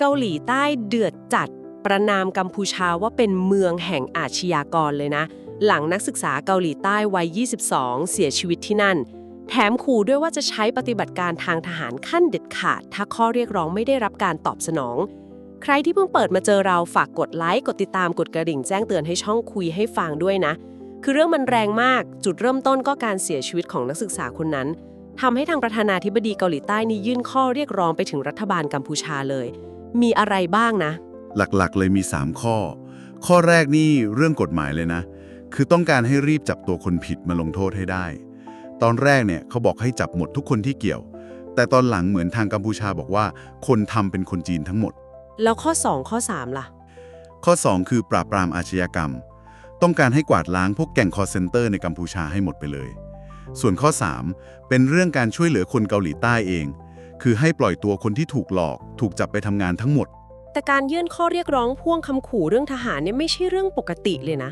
เกาหลีใต้เดือดจัด ประนามกัมพูชาว่าเป็นเมืองแห่งอาชญากรเลยนะ หลังนักศึกษาเกาหลีใต้วัย 22 เสียชีวิตที่นั่น แถมขู่ด้วยว่าจะใช้ปฏิบัติการทางทหารขั้นเด็ดขาด ถ้าข้อเรียกร้องไม่ได้รับการตอบสนอง ใครที่เพิ่งเปิดมาเจอเราฝากกดไลค์กดติดตามกดกระดิ่งแจ้งเตือนให้ช่องคุยให้ฟังด้วยนะ คือเรื่องมันแรงมากจุดเริ่มต้นก็การเสียชีวิตของนักศึกษาคนนั้นทำให้ทางประธานาธิบดีเกาหลีใต้นี่ยื่นข้อเรียกร้องไปถึงรัฐบาลกัมพูชาเลย มีอะไรบ้างนะ หลักๆ เลยมี 3 ข้อ ข้อแรกนี่เรื่องกฎหมายเลยนะ คือต้องการให้รีบจับตัวคนผิดมาลงโทษให้ได้ ตอนแรกเนี่ยเขาบอกให้จับหมดทุกคนที่เกี่ยว แต่ตอนหลังเหมือนทางกัมพูชาบอกว่า คนทำเป็นคนจีนทั้งหมด แล้วข้อ 2 ข้อ 3 ล่ะ ข้อ 2 คือปราบปรามอาชญากรรม ต้องการให้กวาดล้างพวกแก่งคอร์เซนเตอร์ในกัมพูชาให้หมดไปเลย ส่วนข้อ 3 เป็นเรื่องการช่วยเหลือคนเกาหลีใต้เอง คือให้ปล่อยตัวคนที่ถูกหลอก ถูกจับไปทำงานทั้งหมด แต่การยื่นข้อเรียกร้องพ่วงคำขู่เรื่องทหารเนี่ยไม่ใช่เรื่องปกติเลยนะ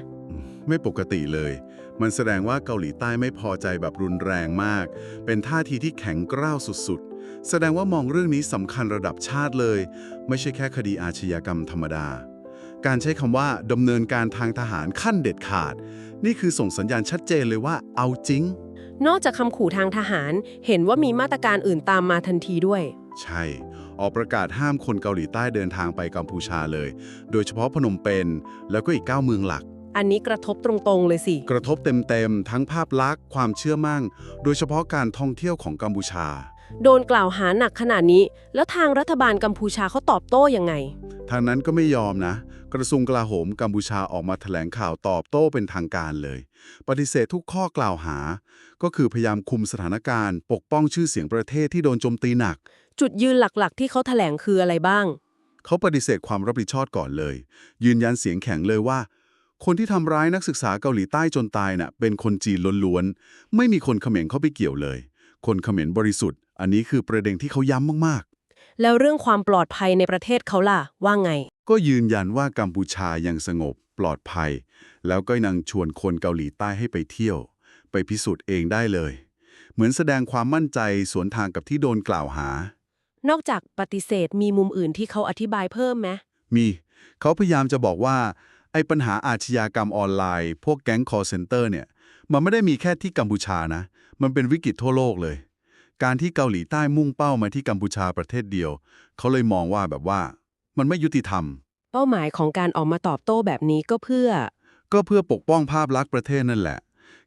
ไม่ปกติเลย มันแสดงว่าเกาหลีใต้ไม่พอใจแบบรุนแรงมาก เป็นท่าทีที่แข็งกร้าวสุดๆ แสดงว่ามองเรื่องนี้สำคัญระดับชาติเลย ไม่ใช่แค่คดีอาชญากรรมธรรมดา การใช้คำว่าดำเนินการทางทหารขั้นเด็ดขาด นี่คือส่งสัญญาณชัดเจนเลยว่าเอาจริง นอกจากคำขู่ทางทหาร เห็นว่ามีมาตรการอื่นตามมาทันทีด้วย ใช่ ออกประกาศห้ามคนเกาหลีใต้เดินทางไปกัมพูชาเลย โดยเฉพาะพนมเปญแล้วก็อีก 9 เมืองหลัก อันนี้กระทบตรงๆเลยสิ กระทบเต็มๆ ทั้งภาพลักษณ์ความเชื่อมั่งโดยเฉพาะการท่องเที่ยวของกัมพูชา โดนกล่าวหาหนักขนาดนี้ แล้วทางรัฐบาลกัมพูชาเขาตอบโต้ยังไง ทางนั้นก็ไม่ยอมนะ กระทรวงกลาโหมกัมพูชาออกมาแถลงข่าวตอบโต้เป็นทางการเลย ปฏิเสธทุกข้อกล่าวหา ก็คือพยายามคุมสถานการณ์ ปกป้องชื่อเสียงประเทศที่โดนโจมตีหนัก จุดยืนหลักๆ ที่เขาแถลงคืออะไรบ้าง เขาปฏิเสธความรับผิดชอบก่อนเลย ยืนยันเสียงแข็งเลยว่า คนที่ทำร้ายนักศึกษาเกาหลีใต้จนตายน่ะเป็นคนจีนล้วนๆไม่มีคนเขมรเข้าไปเกี่ยวเลย คนเขมรบริสุทธิ์ อันนี้คือประเด็นที่เขาย้ำมากแล้วเรื่องความปลอดภัยในประเทศเขาล่ะ ว่าไงๆ ก็ยืนยันว่ากัมพูชายังสงบปลอดภัย แล้วก็ยังชวนคนเกาหลีใต้ให้ไปเที่ยว ไปพิสูจน์เองได้เลย เหมือนแสดงความมั่นใจสวนทางกับที่โดนกล่าวหา นอกจากปฏิเสธมีมุมอื่นที่เขาอธิบายเพิ่มไหมมี เขาพยายามจะบอกว่า ไอ้ปัญหาอาชญากรรมออนไลน์ พวกแก๊งคอร์เซนเตอร์เนี่ย มันไม่ได้มีแค่ที่กัมพูชานะ มันเป็นวิกฤตทั่วโลกเลย การที่เกาหลีใต้มุ่งเป้ามาที่กัมพูชาประเทศเดียว เขาเลยมองว่าแบบว่า มันไม่ยุติธรรม เป้าหมายของการออกมาตอบโต้แบบนี้ก็เพื่อ ก็เพื่อปกป้องภาพลักษณ์ประเทศนั่นแหละ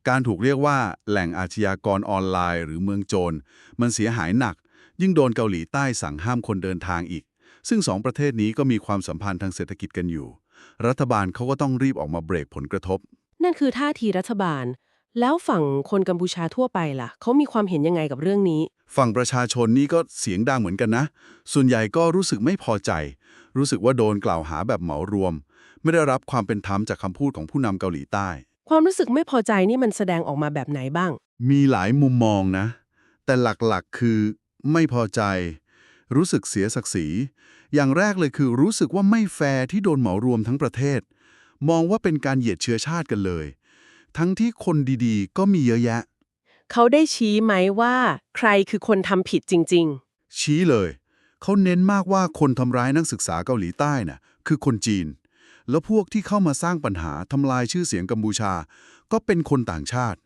การถูกเรียกว่าแหล่งอาชญากรออนไลน์ หรือเมืองโจร มันเสียหายหนัก ยิ่งโดนเกาหลีใต้สั่งห้ามคนเดินทางอีก ซึ่งสองประเทศนี้ก็มีความสัมพันธ์ทางเศรษฐกิจกันอยู่ รัฐบาลเขาก็ต้องรีบออกมาเบรกผลกระทบ นั่นคือท่าทีรัฐบาล แล้วฝั่งคนกัมพูชาทั่วไปล่ะเขามีความเห็นยังไงกับเรื่องนี้ ฝั่งประชาชนนี่ก็เสียงดังเหมือนกันนะ ส่วนใหญ่ก็รู้สึกไม่พอใจ รู้สึกว่าโดนกล่าวหาแบบเหมารวม ไม่ได้รับความเป็นธรรมจากคำพูดของผู้นำเกาหลีใต้ ความรู้สึกไม่พอใจนี่มันแสดงออกมาแบบไหนบ้าง มีหลายมุมมองนะ แต่หลักๆคือไม่พอใจ รู้สึกเสียศักดิ์ศรี อย่างแรกเลยคือรู้สึกว่าไม่แฟร์ที่โดนเหมารวมทั้งประเทศ มองว่าเป็นการเหยียดเชื้อชาติกันเลย ทั้งที่คนดีๆ ก็มีเยอะแยะ เขาได้ชี้ไหมว่า ใครคือคนทำผิดจริงชี้เลย เขาเน้นมากว่าคนทำร้ายนักศึกษาเกาหลีใต้น่ะคือคนจีน แล้วพวกที่เข้ามาสร้างปัญหาทำลายชื่อเสียงกัมพูชา ก็เป็นคนต่างชาติ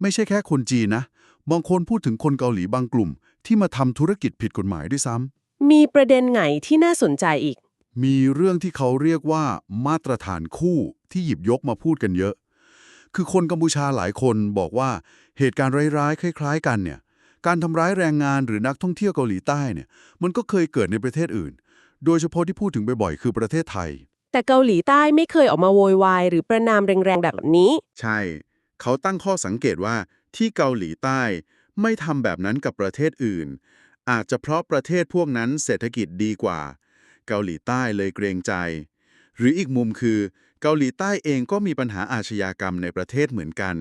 ไม่ใช่แค่คนจีนนะ บางคนพูดถึงคนเกาหลีบางกลุ่ม ที่มาทำธุรกิจผิดกฎหมายด้วยซ้ำๆมีประเด็นไหนที่น่าสนใจอีก มีเรื่องที่เขาเรียกว่ามาตรฐานคู่ที่หยิบยกมาพูดกันเยอะ คือคนกัมพูชาหลายคนบอกว่า เหตุการณ์ร้ายๆ คล้ายๆ กันเนี่ย การทำร้ายแรงงานหรือนักท่องเที่ยวเกาหลีใต้เนี่ย มันก็เคยเกิดในประเทศอื่น โดยเฉพาะที่พูดถึงบ่อยๆ คือประเทศไทย แต่เกาหลีใต้ไม่เคยออกมาโวยวายหรือประนามแรงๆแบบนี้ ใช่ เขาตั้งข้อสังเกตว่าที่เกาหลีใต้ไม่ทำแบบนั้นกับประเทศอื่น อาจจะเพราะประเทศพวกนั้นเศรษฐกิจดีกว่า เกาหลีใต้เลยเกรงใจ หรืออีกมุมคือ เกาหลีใต้เองก็มีปัญหาอาชญากรรมในประเทศเหมือนกัน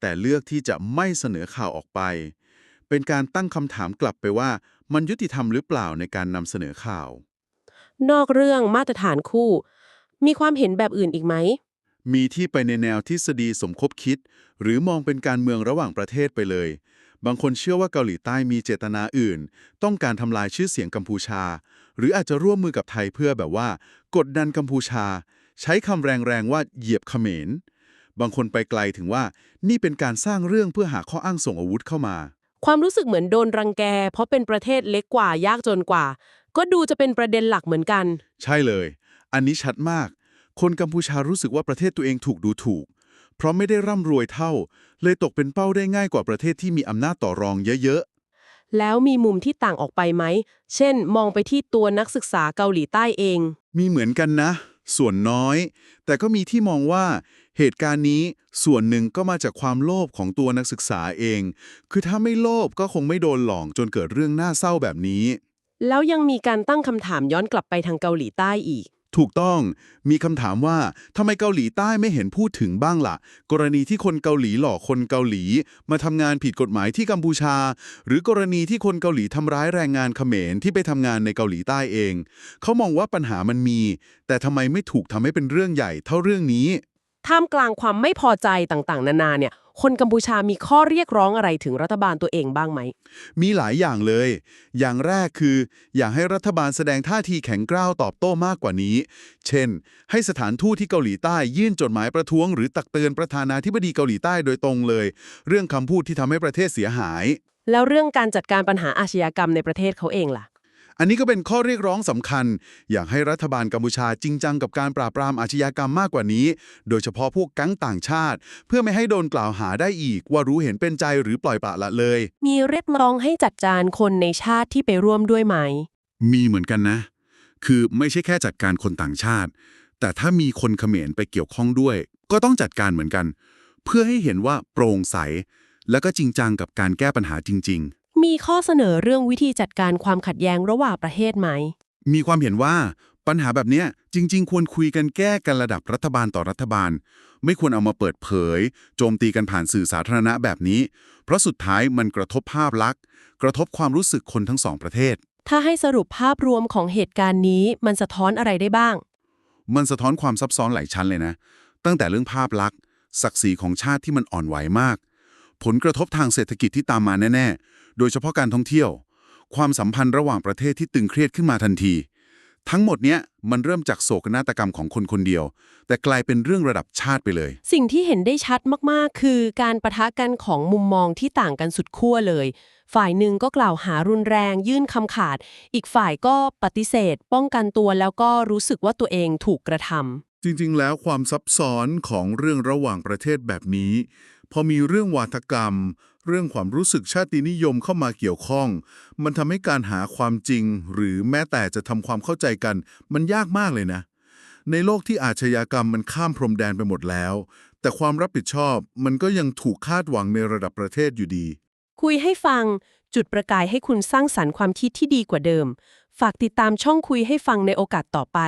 แต่เลือกที่จะไม่เสนอข่าวออกไป เป็นการตั้งคำถามกลับไปว่า มันยุติธรรมหรือเปล่าในการนำเสนอข่าว นอกเรื่องมาตรฐานคู่ มีความเห็นแบบอื่นอีกไหม มีที่ไปในแนวทฤษฎีสมคบคิด หรือมองเป็นการเมืองระหว่างประเทศไปเลย บางคนเชื่อว่าเกาหลีใต้มีเจตนาอื่น ต้องการทำลายชื่อเสียงกัมพูชา หรืออาจจะร่วมมือกับไทยเพื่อแบบว่า กดดันกัมพูชา ใช้คำแรงๆว่าเหยียบเขมร บางคนไปไกลถึงว่านี่เป็นการสร้างเรื่องเพื่อหาข้ออ้างส่งอาวุธเข้ามา ความรู้สึกเหมือนโดนรังแก เพราะเป็นประเทศเล็กกว่ายากจนกว่า ก็ดูจะเป็นประเด็นหลักเหมือนกัน ใช่เลย อันนี้ชัดมาก คนกัมพูชารู้สึกว่าประเทศตัวเองถูกดูถูก เพราะไม่ได้ร่ำรวยเท่า เลยตกเป็นเป้าได้ง่ายกว่าประเทศที่มีอำนาจต่อรองเยอะแล้วมีมุมที่ต่างออกไปไหม เช่น มองไปที่ตัวนักศึกษาเกาหลีใต้เองๆมีเหมือนกันนะ ส่วนน้อย แต่ก็มีที่มองว่า เหตุการณ์นี้ส่วนหนึ่งก็มาจากความโลภของตัวนักศึกษาเอง คือถ้าไม่โลภก็คงไม่โดนหลอกจนเกิดเรื่องน่าเศร้าแบบนี้ แล้วยังมีการตั้งคำถามย้อนกลับไปทางเกาหลีใต้อีก ถูกต้อง มีคำถามว่าทำไมเกาหลีใต้ไม่เห็นพูดถึงบ้างละ่ะ กรณีที่คนเกาหลีหลอกคนเกาหลี มาทำงานผิดกฎหมายที่กัมพูชา หรือกรณีที่คนเกาหลีทำร้ายแรงงานเขมรที่ไปทำงานในเกาหลีใต้เอง เขามองว่าปัญหามันมี แต่ทำไมไม่ถูกทำให้เป็นเรื่องใหญ่เท่าเรื่องนี้ ท่ามกลางความไม่พอใจต่างๆ นานาเนี่ย คนกัมพูชามีข้อเรียกร้องอะไรถึงรัฐบาลตัวเองบ้างไหม มีหลายอย่างเลย อย่างแรกคือ อยากให้รัฐบาลแสดงท่าทีแข็งกร้าวตอบโต้มากกว่านี้ เช่น ให้สถานทูตที่เกาหลีใต้ยื่นจดหมายประท้วง หรือตักเตือนประธานาธิบดีเกาหลีใต้โดยตรงเลย เรื่องคำพูดที่ทำให้ประเทศเสียหาย แล้วเรื่องการจัดการปัญหาอาชญากรรมในประเทศเขาเองล่ะ อันนี้ก็เป็นข้อเรียกร้องสำคัญ อยากให้รัฐบาลกัมพูชาจริงจังกับการปราบปรามอาชญากรรมมากกว่านี้ โดยเฉพาะพวกแก๊งต่างชาติ เพื่อไม่ให้โดนกล่าวหาได้อีก ว่ารู้เห็นเป็นใจหรือปล่อยปละละเลย มีเรียกร้องให้จัดการคนในชาติที่ไปร่วมด้วยไหม มีเหมือนกันนะ คือไม่ใช่แค่จัดการคนต่างชาติ แต่ถ้ามีคนเขมรไปเกี่ยวข้องด้วย ก็ต้องจัดการเหมือนกัน เพื่อให้เห็นว่าโปร่งใส และก็จริงจังกับการแก้ปัญหาจริง มีข้อเสนอเรื่องวิธีจัดการความขัดแย้งระหว่างประเทศไหมๆมีความเห็นว่าปัญหาแบบเนี้ยจริง ๆ ควรคุยกันแก้กันระดับรัฐบาลต่อรัฐบาล ไม่ควรเอามาเปิดเผย โจมตีกันผ่านสื่อสาธารณะแบบนี้ เพราะสุดท้ายมันกระทบภาพลักษณ์ กระทบความรู้สึกคนทั้งสองประเทศ ถ้าให้สรุปภาพรวมของเหตุการณ์นี้มันสะท้อนอะไรได้บ้าง มันสะท้อนความซับซ้อนหลายชั้นเลยนะ ตั้งแต่เรื่องภาพลักษณ์ ศักดิ์ศรีของชาติที่มันอ่อนไหวมาก ผลกระทบทางเศรษฐกิจที่ตามมาแน่ๆ โดยเฉพาะการท่องเที่ยว ความสัมพันธ์ระหว่างประเทศที่ตึงเครียดขึ้นมาทันที ทั้งหมดเนี้ยมันเริ่มจากโศกนาฏกรรมของคนคนเดียว แต่กลายเป็นเรื่องระดับชาติไปเลย สิ่งที่เห็นได้ชัดมากๆ คือการประทะกันของมุมมองที่ต่างกันสุดขั้วเลย ฝ่ายหนึ่งก็กล่าวหารุนแรง ยื่นคำขาด อีกฝ่ายก็ปฏิเสธ ป้องกันตัวแล้วก็รู้สึกว่าตัวเองถูกกระทำจริงๆ แล้วความซับซ้อนของเรื่องระหว่างประเทศแบบนี้ พอมีเรื่องวาทกรรม เรื่องความรู้สึกชาตินิยมเข้ามาเกี่ยวข้อง มันทำให้การหาความจริง หรือแม้แต่จะทำความเข้าใจกัน มันยากมากเลยนะ ในโลกที่อาชญากรรมมันข้ามพรมแดนไปหมดแล้ว แต่ความรับผิดชอบมันก็ยังถูกคาดหวังในระดับประเทศอยู่ดี คุยให้ฟังจุดประกายให้คุณสร้างสรรค์ความคิดที่ดีกว่าเดิม ฝากติดตามช่องคุยให้ฟังในโอกาสต่อไป